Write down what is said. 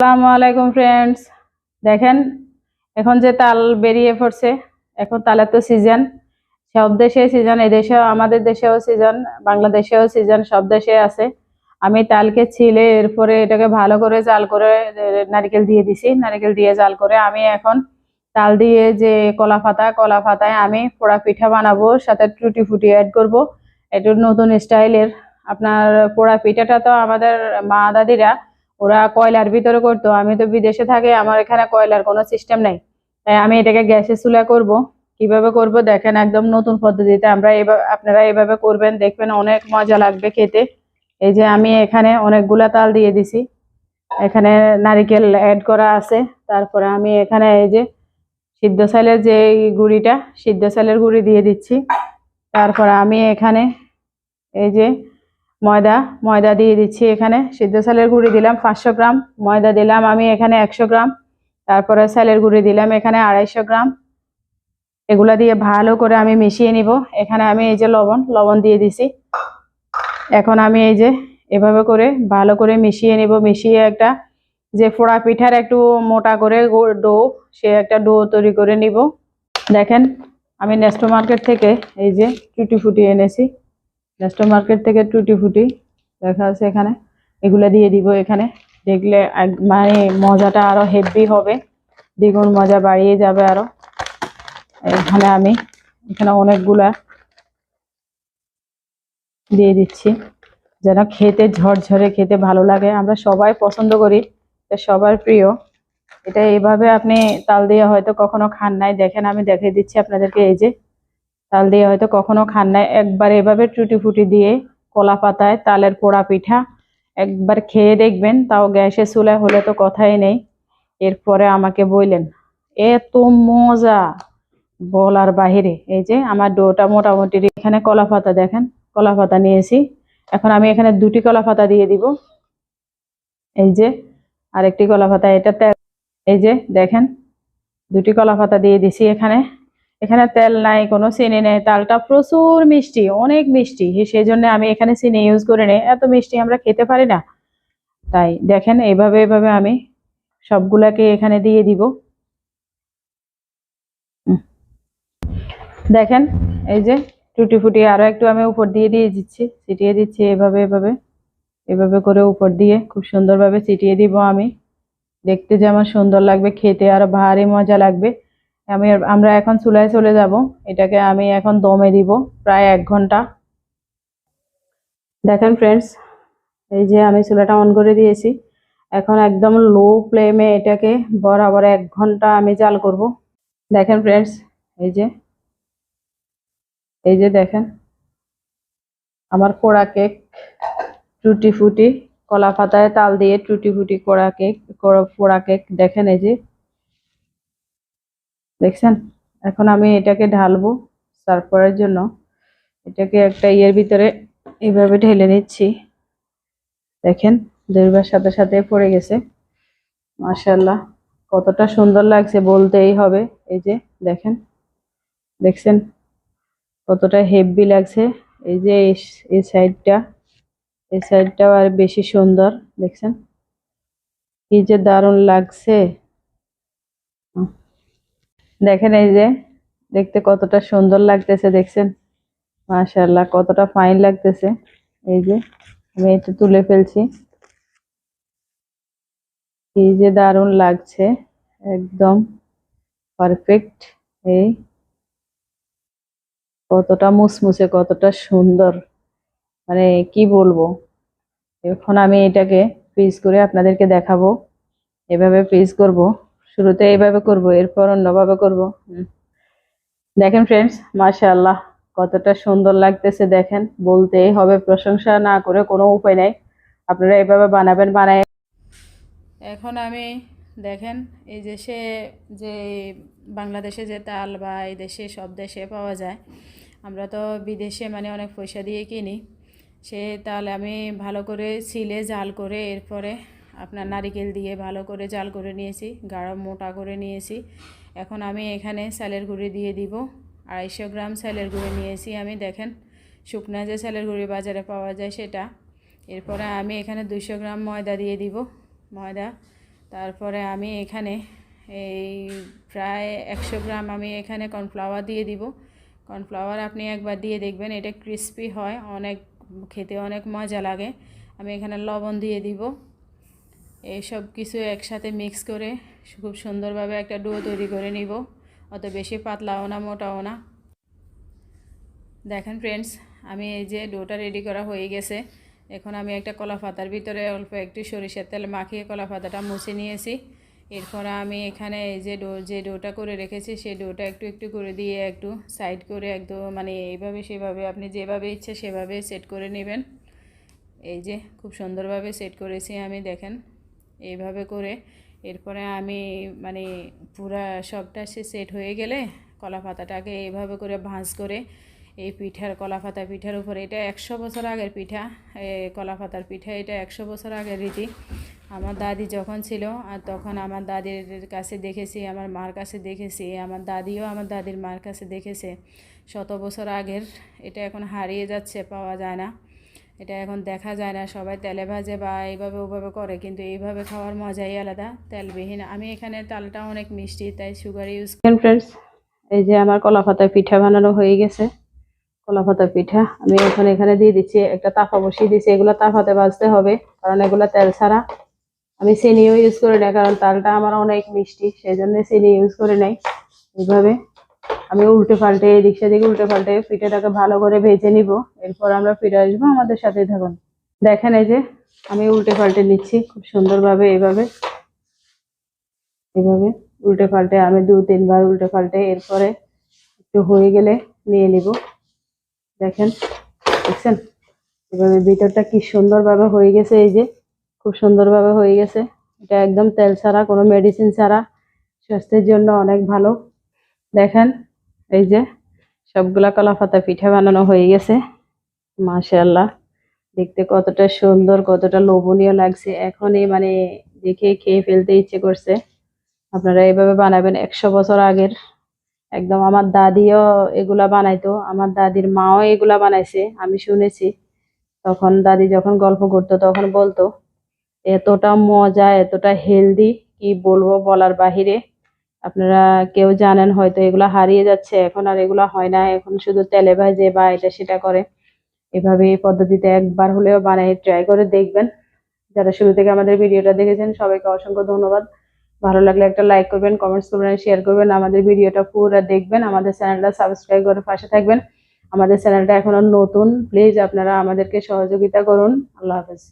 আসসালামু আলাইকুম ফ্রেন্ডস দেখেন, এখন যে তাল বেরিয়ে পড়ছে, এখন তালের তো সিজন সব দেশে সিজন এদেশেও আমাদের দেশেও সিজন বাংলাদেশেও সিজন সব দেশে আছে। আমি তালকে ছিলে, এরপরে এটাকে ভালো করে জাল করে নারকেল দিয়ে দিছি, নারকেল দিয়ে জাল করে আমি এখন তাল দিয়ে যে কলা পাতা, কলা পাতায় আমি পোড়া পিঠা বানাবো, সাথে টুটি ফুটি অ্যাড করব। একটু নতুন স্টাইলের আপনার পোড়া পিঠাটা তো আমাদের মা দাদিরা ওরা কয়লার ভিতরে করতো। আমি তো বিদেশে থাকি, আমার এখানে কয়লার কোনো সিস্টেম নেই। তাই আমি এটাকে গ্যাসের চুলা করব। কীভাবে করব দেখেন, একদম নতুন পদ্ধতিতে। আমরা এভাবে আপনারা এভাবে করবেন, দেখবেন অনেক মজা লাগবে খেতে। এই যে আমি এখানে অনেকগুলা তাল দিয়ে দিছি। এখানে নারিকেল অ্যাড করা আছে। তারপরে আমি এখানে এই যে সিদ্ধ চালের যে গুঁড়িটা, সিদ্ধ চালের গুঁড়ি দিয়ে দিচ্ছি। তারপরে আমি এখানে এই যে ময়দা ময়দা দিয়ে দিচ্ছি এখানে। সিদ্ধ চালের গুঁড়ি দিলাম পাঁচশো গ্রাম, ময়দা দিলাম আমি এখানে একশো গ্রাম। তারপরে চালের গুঁড়ি দিলাম এখানে আড়াইশো গ্রাম। এগুলা দিয়ে ভালো করে আমি মিশিয়ে নিব। এখানে আমি এই যে লবণ লবণ দিয়ে দিছি। এখন আমি এই যে এভাবে করে ভালো করে মিশিয়ে নিব। মিশিয়ে একটা যে ফোড়া পিঠার একটু মোটা করে ডো, সে একটা ডো তৈরি করে নিব। দেখেন, আমি নেস্টো মার্কেট থেকে এই যে টুটি ফুটি এনেছি। নেস্টো মার্কেট থেকে টুটি ফুটি দেখা আছে এখানে। এগুলা দিয়ে দিব এখানে। দেখলে মানে মজাটা আরও হেভি হবে। দ্বিগুণ মজা বাড়িয়ে যাবে আরও। এখানে আমি এখানে অনেকগুলা দিয়ে দিচ্ছি। যেন খেতে ঝরঝরে, খেতে ভালো লাগে। আমরা সবাই পছন্দ করি। এটা সবার প্রিয়। এটা এভাবে আপনি তাল দিয়ে হয়তো কখনো খান নাই। দেখেন, আমি দেখিয়ে দিচ্ছি আপনাদেরকে এই যে। তাল দিয়ে হয়তো কখনো খান নাই। একবার এভাবে টুটি ফুটি দিয়ে কলা পাতায় তালের পোড়া পিঠা একবার খেয়ে দেখবেন, তাও গ্যাসে চুলায় হলে তো কথাই নেই। এরপরে আমাকে বললেন, এত মজা বলার বাহিরে। এই যে আমার ডোটা মোটামুটি এখানে কলা পাতা দেখেন, কলা পাতা নিয়েছি। এখন আমি এখানে দুটি কলা পাতা দিয়ে দিব। এই যে আরেকটি কলা পাতা, এটা এই যে দেখেন, দুটি কলা পাতা দিয়ে দিছি এখানে। এখানে তেল নাই, কোনো চিনি নেই তালটা প্রচুর মিষ্টি, অনেক মিষ্টি। সেই জন্য আমি এখানে চিনি ইউজ করে নেই, এত মিষ্টি আমরা খেতে পারি না। তাই দেখেন এভাবে এভাবে আমি সবগুলাকে এখানে দিয়ে দিব। দেখেন, এই যে টুটি ফুটি আরও একটু আমি উপর দিয়ে দিয়ে দিচ্ছি, ছিটিয়ে দিচ্ছি এভাবে এভাবে। এভাবে করে উপর দিয়ে খুব সুন্দরভাবে ছিটিয়ে দিব আমি। দেখতে যেমন সুন্দর লাগবে, খেতে আরও ভারী মজা লাগবে। আমি আমরা এখন চুলায় চলে যাব। এটাকে আমি এখন দমে দিব প্রায় এক ঘণ্টা। দেখেন ফ্রেন্ডস এই যে আমি চুলাটা অন করে দিয়েছি। এখন একদম লো ফ্লেমে এটাকে বরাবর এক ঘণ্টা আমি জাল করব। দেখেন ফ্রেন্ডস এই যে এই যে দেখেন, আমার পোড়া কেক টুটি ফুটি কলা পাতায় তাল দিয়ে টুটি ফুটি কোড়া কেক পোড়া কেক, দেখেন এই যে দেখছেন? এখন আমি এটাকে ঢালবো সার্ভ করার জন্য। এটাকে একটা ইয়ের ভিতরে এইভাবে ঢেলে নিচ্ছি। দেখেন দুইবার সাথে সাথে পড়ে গেছে। মাশাল্লাহ কতটা সুন্দর লাগছে বলতেই হবে। এই যে, দেখেন, দেখছেন? কতটা হেভি লাগছে। এই যে এই- সাইডটা, এই সাইডটাও আর বেশি সুন্দর, দেখছেন? কি যে দারুণ লাগছে। দেখেন এই যে, দেখতে কতটা সুন্দর লাগতেছে, দেখছেন? মাশাআল্লাহ, কতটা ফাইন লাগতেছে। এই যে, আমি এটা তুলে ফেলছি। এই যে দারুণ লাগছে, একদম পারফেক্ট এই কতটা মুসমুসে, কতটা সুন্দর। মানে কি বলব? এখন আমি এটাকে পিস করে আপনাদেরকে দেখাবো। এভাবে পিস করব। শুরুতে এইভাবে করব, এরপর অন্যভাবে করব। দেখেন ফ্রেন্ডস মাশাআল্লাহ, কতটা সুন্দর লাগতেছে দেখেন। বলতেই হবে, প্রশংসা না করে কোনো উপায় নাই। আপনারা এভাবে বানাবেন, বানায় এখন আমি দেখেন, এই সে যে বাংলাদেশে যে তাল বা এই দেশে, সব দেশে পাওয়া যায়। আমরা তো বিদেশে মানে অনেক পয়সা দিয়ে কিনি। সে তাল আমি ভালো করে ছিলে, জাল করে এরপরে আপনার নারিকেল দিয়ে ভালো করে জাল করে নিয়েছি, গাঢ় মোটা করে নিয়েছি। এখন আমি এখানে স্যালের গুঁড়ি দিয়ে দিব। আড়াইশো গ্রাম স্যালের গুঁড়ি নিয়েছি আমি, দেখেন। শুকনা যে স্যালের গুঁড়ি বাজারে পাওয়া যায় সেটা। এরপরে আমি এখানে দুশো গ্রাম ময়দা দিয়ে দিব, ময়দা। তারপরে আমি এখানে এই প্রায় একশো গ্রাম আমি এখানে কর্নফ্লাওয়ার দিয়ে দিব। কর্নফ্লাওয়ার আপনি একবার দিয়ে দেখবেন, এটা ক্রিস্পি হয়, অনেক খেতে অনেক মজা লাগে। আমি এখানে লবণ দিয়ে দিব। সব কিছু একসাথে মিক্স করে খুব সুন্দরভাবে একটা ডো তৈরি করে নিব। অত বেশি পাতলাও না, মোটাও না। দেখেন ফ্রেন্ডস আমি এই যে ডোটা রেডি করা হয়ে গেছে। এখন আমি একটা কলা পাতার ভিতরে অল্প একটু সরিষার তেল মাখিয়ে কলা পাতাটা মুছে নিয়েছি। এরপর আমি এখানে এই যে ডো যে ডোটা করে রেখেছি, সেই ডোটা একটু একটু করে দিয়ে একটু সাইড করে একদম মানে এইভাবে, সেভাবে, আপনি যেভাবে ইচ্ছে সেভাবে সেট করে নেবেন। এই যে খুব সুন্দরভাবে সেট করেছি আমি, দেখেন। এইভাবে করে। এরপরে আমি মানে পুরা সবটা সে সেট হয়ে গেলে কলা পাতাটাকে এইভাবে করে ভাঁজ করে এই পিঠার কলা পাতা পিঠার উপরে, এটা একশো বছর আগের পিঠা কলা পাতার পিঠা, এটা একশো বছর আগের রীতি। আমার দাদি যখন ছিল, আর তখন আমার দাদির কাছে দেখেছি, আমার মার কাছে দেখেছি, আমার দাদিও আমার দাদির মার কাছে দেখেছে। শত বছর আগের, এটা এখন হারিয়ে যাচ্ছে, পাওয়া যায় না। এটা এখন দেখা যায় না, সবাই তেলে ভাজে বা এইভাবে ওভাবে করে, কিন্তু এইভাবে খাওয়ার মজাই আলাদা, তেলবিহীন। আমি এখানে তালটা অনেক মিষ্টি, তাই সুগার ইউজ ফ্রেন্ডস এই যে আমার কলা পাতায় পিঠা বানানো হয়ে গেছে কলা পাতা পিঠা। আমি এখন এখানে দিয়ে দিচ্ছি, একটা তাফা বসিয়ে দিচ্ছি এগুলো তাফাতে ভাজতে হবে, কারণ এগুলো তেল ছাড়া আমি চিনিও ইউজ করি না, কারণ তালটা আমার অনেক মিষ্টি, সেই জন্য চিনি ইউজ করে নাই এইভাবে। আমি উল্টে পাল্টে, এদিক সেদিক উল্টে পাল্টে পিঠাটাকে ভালো করে ভেজে নিব। এরপর আমরা ফিরে আসব আমাদের সাথেই থাকুন। দেখেন এই যে, আমি উল্টে পাল্টে নিচ্ছি খুব সুন্দরভাবে এভাবে। এভাবে উল্টে পাল্টে, আমি দু, তিনবার উল্টে পাল্টে এরপরে একটু হয়ে গেলে নিয়ে নিব। দেখেন, দেখছেন? এভাবে ভিতরটা কি সুন্দরভাবে হয়ে গেছে এই যে, খুব সুন্দরভাবে হয়ে গেছে। এটা একদম তেল ছাড়া, কোনো মেডিসিন ছাড়া। স্বাস্থ্যের জন্য অনেক ভালো। দেখেন, এই যে সবগুলা কলা পাতা পিঠা বানানো হয়ে গেছে। মাশাআল্লাহ, দেখতে কতটা সুন্দর, কতটা লোভনীয় লাগছে। এখনই মানে দেখে খেয়ে ফেলতে ইচ্ছে করছে। আপনারা এইভাবে বানাবেন, একশো বছর আগের। একদম আমার দাদিও এগুলা বানাইতো, আমার দাদির মাও এগুলা বানাইছে, আমি শুনেছি। তখন দাদি যখন গল্প করতো, তখন বলতো, এতটা মজা, এতটা হেলদি, কি বলব বলার বাহিরে? আপনারা কেউ জানেন হয়তো এগুলা হারিয়ে যাচ্ছে এখন আর এগুলা হয় না, এখন শুধু তেলে ভাজে বা এটা সেটা করে। এভাবে এই পদ্ধতিতে একবার হলেও বানিয়ে ট্রাই করে দেখবেন। যারা শুরু থেকে আমাদের ভিডিওটা দেখেছেন, সবাইকে অসংখ্য ধন্যবাদ। ভালো লাগলে একটা লাইক করবেন কমেন্টস করবেন শেয়ার করবেন। আমাদের ভিডিওটা পুরো দেখবেন, আমাদের চ্যানেলটা সাবস্ক্রাইব করে পাশে থাকবেন। আমাদের চ্যানেলটা এখনও নতুন। প্লিজ আপনারা আমাদেরকে সহযোগিতা করুন। আল্লাহ হাফেজ।